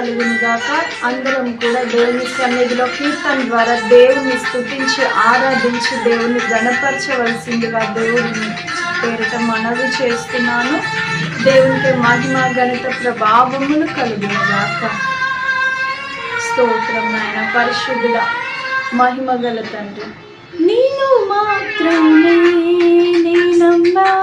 కలుగునుగాక. అందరం కూడా దేవుని సన్నిధిలో కీర్తన ద్వారా దేవుని స్థుతించి ఆరాధించి దేవుని గణపరచవలసిందిగా దేవుని పేరిట మనవి చేస్తున్నాను. దేవునికి మహిమ గణిత ప్రభావములు కలుగునుగాక. స్తోత్రం నాయన పరిశుద్ధుల మహిమ గల తండ్రి. నేను మాత్రమే నేనమ్మానయ్యా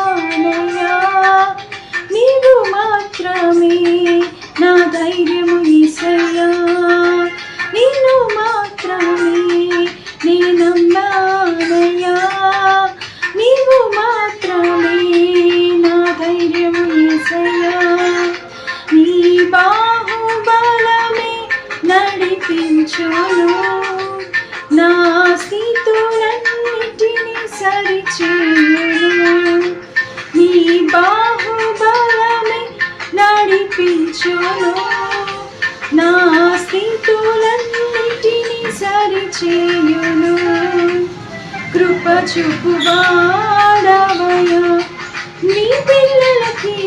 సరిచేయును నీ బాహుబలమే నడిపించును. నా స్థితులన్నిటిని సరిచేయును. కృప చూపువాడవయా నీ పిల్లలకి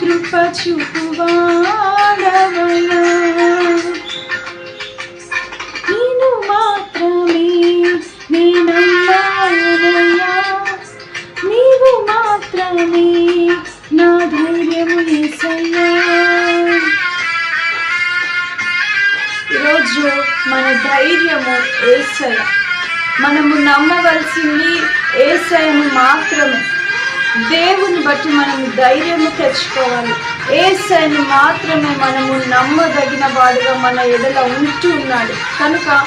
కృప చూపువా ఈరోజు మన ధైర్యము ఏసయ మనము నమ్మవలసింది ఏసయను మాత్రమే. దేవుని బట్టి మనము ధైర్యము తెచ్చుకోవాలి. ఏసైని మాత్రమే మనము నమ్మదగిన వాడుగా మన ఎడల ఉంటూ ఉన్నాడు. కనుక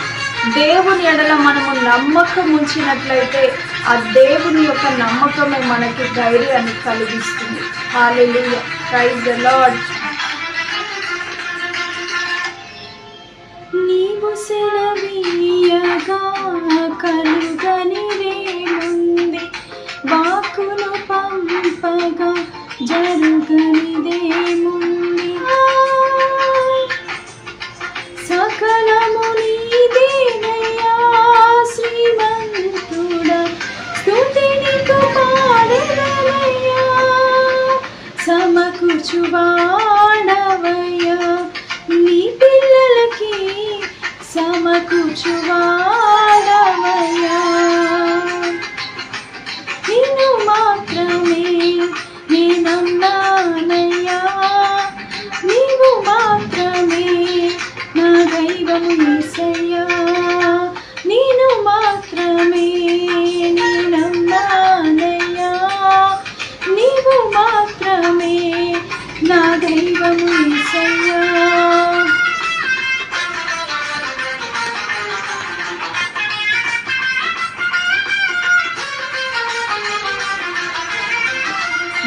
దేవుని ఎడల మనము నమ్మకం ఉంచినట్లయితే ఆ దేవుని యొక్క నమ్మకమే మనకి ధైర్యాన్ని కలిగిస్తుంది. హాలెలుయ ప్రైజ్ ద లార్డ్ నీవు కలుగని కలుగనిదేముంది వాకును పంపగా జరుగనిదేముంది సకలము నీదేనయ్యా శ్రీమంతుడా స్తుతినితో పాడెదనయ్యా సమకూర్చువాడవయ్యా నీ పిల్లలకి సమకూర్చువాడవయ్యా నిన్ను మాత్రమే నేనన్నానయ్యా నీవు మాత్రమే నా దైవము ఈసయ్యా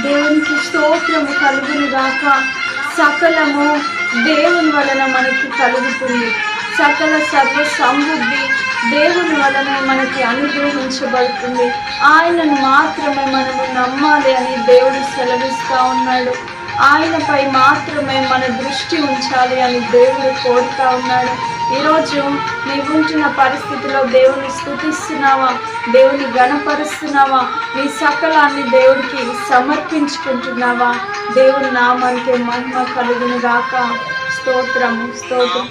దేవునికి స్తోత్రము కలుగును గాక సకలము దేవుని వలన మనకి కలుగుతుంది. సకల సర్వ సమృద్ధి దేవుని వలన మనకి అనుగ్రహించబడుతుంది. ఆయనను మాత్రమే మనము నమ్మాలి అని దేవుడు సెలవిస్తూ ఉన్నాడు. ఆయనపై మాత్రమే మన దృష్టి ఉంచాలి అని దేవుడు కోరుతా ఉన్నాడు. ఈరోజు నీవుంటున్న పరిస్థితిలో దేవుని స్థుతిస్తున్నావా? దేవుని గణపరుస్తున్నావా నీ సకలాన్ని దేవుడికి సమర్పించుకుంటున్నావా? దేవుని నామానికి మహిమ కలుగును గాక. స్తోత్రము స్తోత్రం.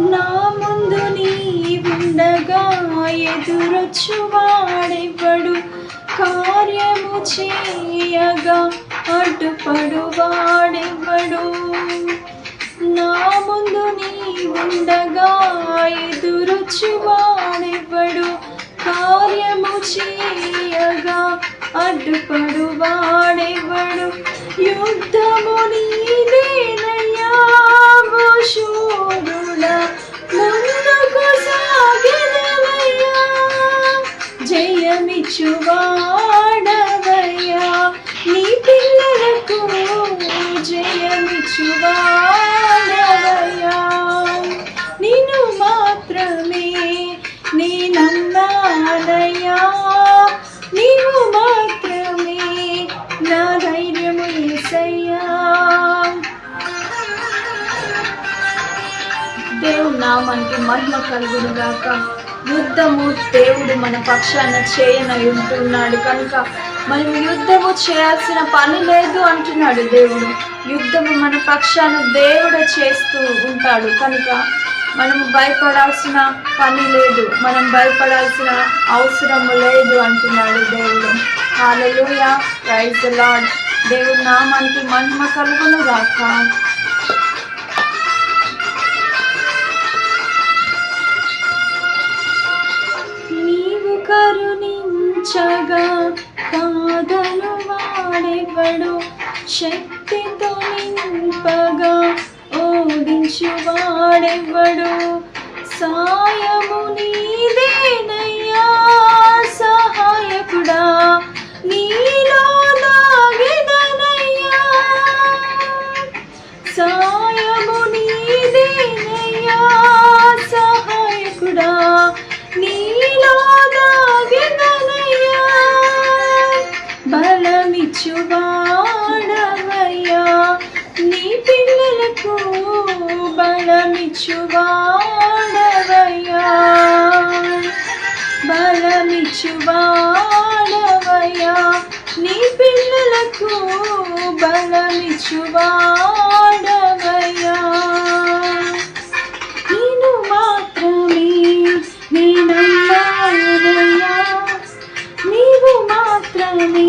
నా ముందు నీవుండగా ఉండగా ఎదురొచ్చువాడెవడు? కార్యము చేయగా అడ్డుపడువాడెవడు నా ముందు నీ ఉండగా ఎదురుచువాడెవడు కార్యము చేయగా అడ్డుపడువాడెవడు? యుద్ధము నీ నామానికి మహిమ కలుగును గాక యుద్ధము దేవుడు మన పక్షాన చేయనై ఉంటున్నాడు కనుక మనం యుద్ధము చేయాల్సిన పని లేదు అంటున్నాడు దేవుడు. యుద్ధము మన పక్షాన దేవుడు చేస్తూ ఉంటాడు కనుక మనం భయపడాల్సిన పని లేదు. మనం భయపడాల్సిన అవసరం లేదు అంటున్నాడు దేవుడు. హాలలోయ ప్రైజ్ లార్డ్ దేవుడు నామానికి మహిమ కలుగును గాక వాడెవడు శక్తితో నింపగా ఓడించువాడెవడు? సాయము నీదేనయ్యా సహాయకుడా నీలో దాగెదనయ్యా సాయము నీదేనయ్యా సహాయకుడా నీలో దాగెదనయ్యా బలమిచ్చువాడవయ్యా నీ పిల్లలకు బలమిచ్చువాడవయ్యా. బలమిచ్చువాడవయ్యా నీ పిల్లలకు బలమిచ్చువాడవయ్యా. నేను మాత్రమే నేనయ్యా నీవు మాత్రమే